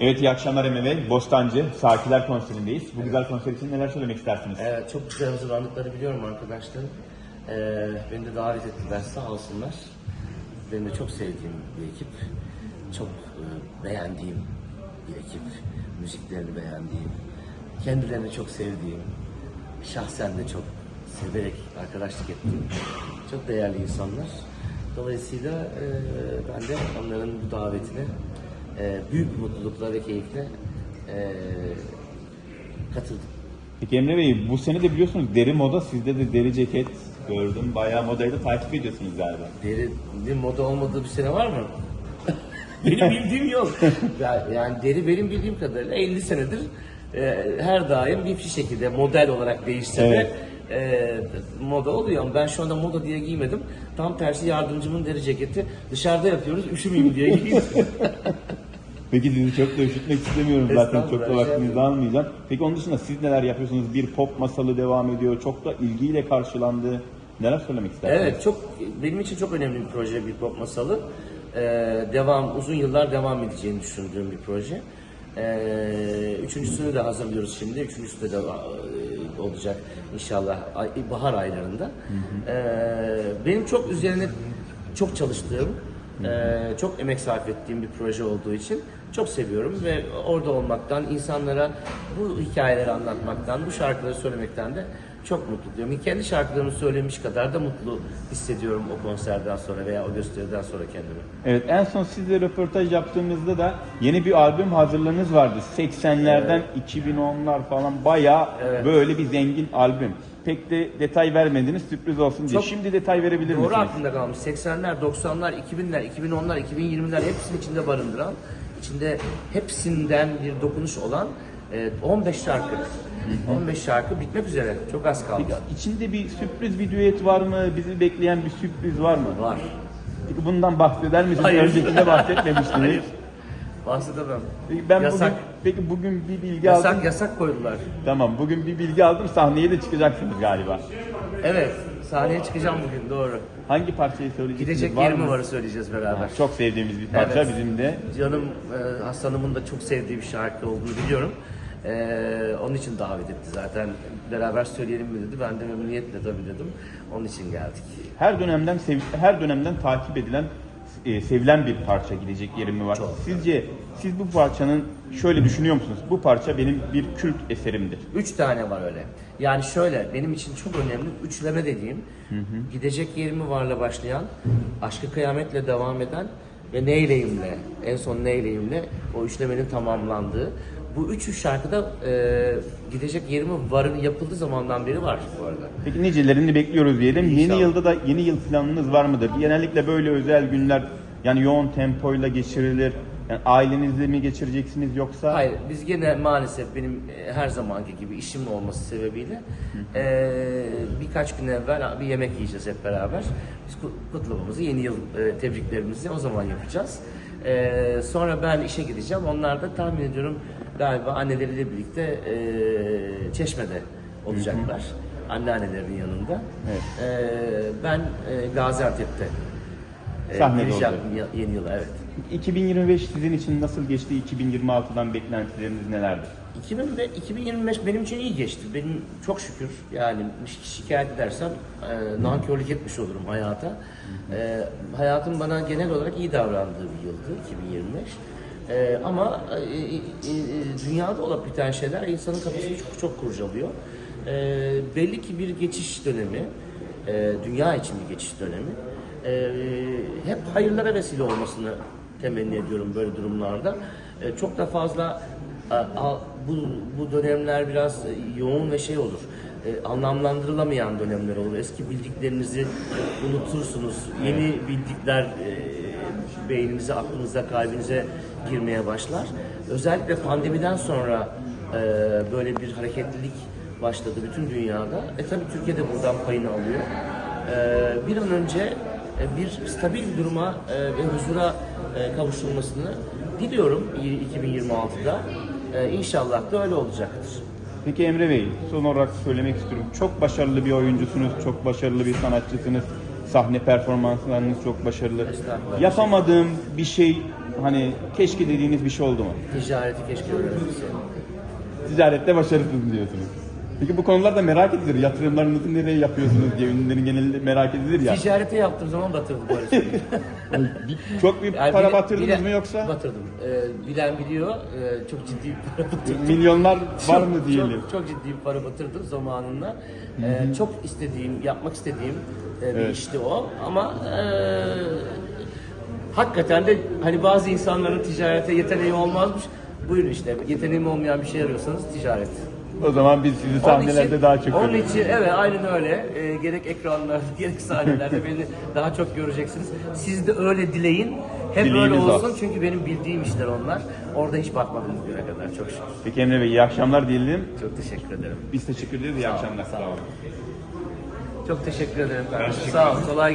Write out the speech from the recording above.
Evet iyi akşamlar Emre Bey. Bostancı Sakiler konserindeyiz. Bu güzel konser için neler söylemek istersiniz? Evet, çok güzel hazırlandıkları biliyorum arkadaşlar. Ee, beni de davet ettiler sağ olsunlar. Benim de çok sevdiğim bir ekip. Çok e, beğendiğim bir ekip. Müziklerini beğendiğim. Kendilerini çok sevdiğim. Şahsen de çok severek arkadaşlık ettiğim. Çok değerli insanlar. Dolayısıyla e, ben de onların bu davetine e, büyük bir mutlulukla ve keyifle e, katıldım. Peki Emre Bey bu sene de biliyorsunuz deri moda sizde de deri ceket gördüm. Bayağı modayı da takip ediyorsunuz galiba. Deri moda olmadığı bir sene var mı? benim bildiğim yok. Ya- Yani deri benim bildiğim kadarıyla 50 senedir e, her daim bir şekilde model olarak değişse de e, moda oluyor. Ama Ben şu anda moda diye giymedim. Tam tersi yardımcımın deri ceketi. Dışarıda yapıyoruz üşümeyeyim diye giydim. Peki sizi çok da üşütmek istemiyorum zaten çok da vaktinizi almayacağım. Peki onun dışında siz neler yapıyorsunuz? Bir pop masalı devam ediyor. Çok da ilgiyle karşılandı. Neler söylemek istersiniz? Evet çok benim için çok önemli bir proje bir pop masalı. Ee, devam uzun yıllar devam edeceğini düşündüğüm bir proje. Ee, üçüncüsünü de hazırlıyoruz şimdi. Üçüncüsü de, de e, olacak inşallah bahar aylarında. Ee, benim çok üzerine çok çalıştığım, e, çok emek sarf ettiğim bir proje olduğu için çok seviyorum ve orada olmaktan, insanlara bu hikayeleri anlatmaktan, bu şarkıları söylemekten de çok mutlu diyorum. Kendi şarkılarımı söylemiş kadar da mutlu hissediyorum o konserden sonra veya o gösteriden sonra kendimi. Evet en son sizle röportaj yaptığımızda da yeni bir albüm hazırlığınız vardı. 80'lerden 2010'lar falan bayağı böyle bir zengin albüm. Pek de detay vermediniz sürpriz olsun diye. Çok- Şimdi detay verebilir Doğru misiniz? aklımda kalmış. 80'ler, 90'lar, 2000'ler, 2010'lar, 2020'ler hepsini içinde barındıran, içinde hepsinden bir dokunuş olan e, 15 şarkı. 15 şarkı bitmek üzere. Çok az kaldı. Peki içinde bir sürpriz bir düet var mı? Bizi bekleyen bir sürpriz var mı? Var. Peki bundan bahseder misiniz? Hayır. Öncekinde bahsetmemiştiniz. Hayır. Bahsedemem. Peki ben Yasak. bugün peki bugün bir bilgi Yasak aldım. yasak koydular. Tamam bugün bir bilgi aldım. Sahneye de çıkacaksınız galiba. Evet. Sahneye çıkacağım bugün doğru. Hangi parçayı söyleyeceksiniz? Gidecek Var yerim varı söyleyeceğiz beraber. Çok sevdiğimiz bir parça Evet. bizim de. Canım e, Hasan'ımın da çok sevdiği bir şarkı olduğunu biliyorum. E, onun için davet etti zaten. Beraber söyleyelim mi dedi. Ben de memnuniyetle tabii dedim. Onun için geldik. Her dönemden sev- her dönemden takip edilen e, sevilen bir parça gidecek yerim mi var? Çok. Sizce siz bu parçanın şöyle düşünüyor musunuz? Bu parça benim bir kült eserimdir. Üç tane var öyle. Yani şöyle benim için çok önemli üçleme dediğim gidecek yerimi varla başlayan, aşkı kıyametle devam eden ve neyleyimle en son neyleyimle o üçlemenin tamamlandığı. Bu üçü şarkıda e, gidecek yerimi varın yapıldığı zamandan beri var bu arada. Peki nicelerini bekliyoruz diyelim. Yeni İnşallah. yılda da yeni yıl planınız var mıdır? Genellikle böyle özel günler yani yoğun tempoyla geçirilir. Yani ailenizle mi geçireceksiniz yoksa? Hayır, biz gene maalesef benim e, her zamanki gibi işim olması sebebiyle e, birkaç gün evvel bir yemek yiyeceğiz hep beraber. Biz kut- kutlamamızı, yeni yıl e, tebriklerimizi o zaman yapacağız. E, sonra ben işe gideceğim. Onlar da tahmin ediyorum galiba anneleriyle birlikte e, Çeşme'de olacaklar. Anneannelerinin yanında. Evet. E, ben e, Gaziantep'te e, Sahnede olacak. yeni yıla evet. 2025 sizin için nasıl geçti? 2026'dan beklentileriniz nelerdir? 2000 ve 2025 benim için iyi geçti. Benim çok şükür yani şi- şikayet edersem e, nankörlük etmiş olurum hayata. E, hayatım bana genel olarak iyi davrandığı bir yıldı 2025. E, ama e, e, e, dünyada olup biten şeyler insanın kafasını çok çok kurcalıyor. E, belli ki bir geçiş dönemi, e, dünya için bir geçiş dönemi. E, hep hayırlara vesile olmasını temenni ediyorum böyle durumlarda. E, çok da fazla bu, bu dönemler biraz e, yoğun ve şey olur. E, anlamlandırılamayan dönemler olur. Eski bildiklerinizi unutursunuz. Yeni bildikler e, beyninize, aklınıza, kalbinize girmeye başlar. Özellikle pandemiden sonra e, böyle bir hareketlilik başladı bütün dünyada. E tabi Türkiye de buradan payını alıyor. E, bir an önce e, bir stabil duruma e, ve huzura e, kavuşulmasını diliyorum y- 2026'da. E, İnşallah da öyle olacaktır. Peki Emre Bey, son olarak söylemek istiyorum. Çok başarılı bir oyuncusunuz, çok başarılı bir sanatçısınız. Sahne performanslarınız çok başarılı. Estağfurullah. Yapamadığım bir şey hani keşke dediğiniz bir şey oldu mu? Ticareti keşke öğrenebilseydim. Ticarette başarısız diyorsunuz. Peki bu konular da merak edilir. Yatırımlarınızı nereye yapıyorsunuz diye ünlülerin genelinde merak edilir ya. Ticareti yaptığım zaman batırdım böyle. Çok büyük Yani para bile- batırdınız bile- mı yoksa? Batırdım. Ee, bilen biliyor. Ee, çok ciddi bir para batırdım. Milyonlar var mı Çok- diyelim. Çok, çok ciddi bir para batırdım zamanında. Ee, çok istediğim, yapmak istediğim e, bir Evet. işti o. Ama e, hakikaten de hani bazı insanların ticarete yeteneği olmazmış. Buyurun işte yeteneğim olmayan bir şey arıyorsanız ticaret. O zaman biz sizi sahnelerde için- daha çok Onun görüyoruz. için evet aynen öyle. Ee, gerek ekranlarda gerek sahnelerde beni daha çok göreceksiniz. Siz de öyle dileyin. Hep Dileğimiz öyle o. olsun çünkü benim bildiğim işler onlar. Orada hiç bakmadım bugüne kadar çok şükür. Peki Emre Bey iyi akşamlar diyelim. Çok teşekkür ederim. Biz teşekkür ederiz. İyi akşamlar. Sağ olun. Çok teşekkür ederim. Sağ ol. Kolay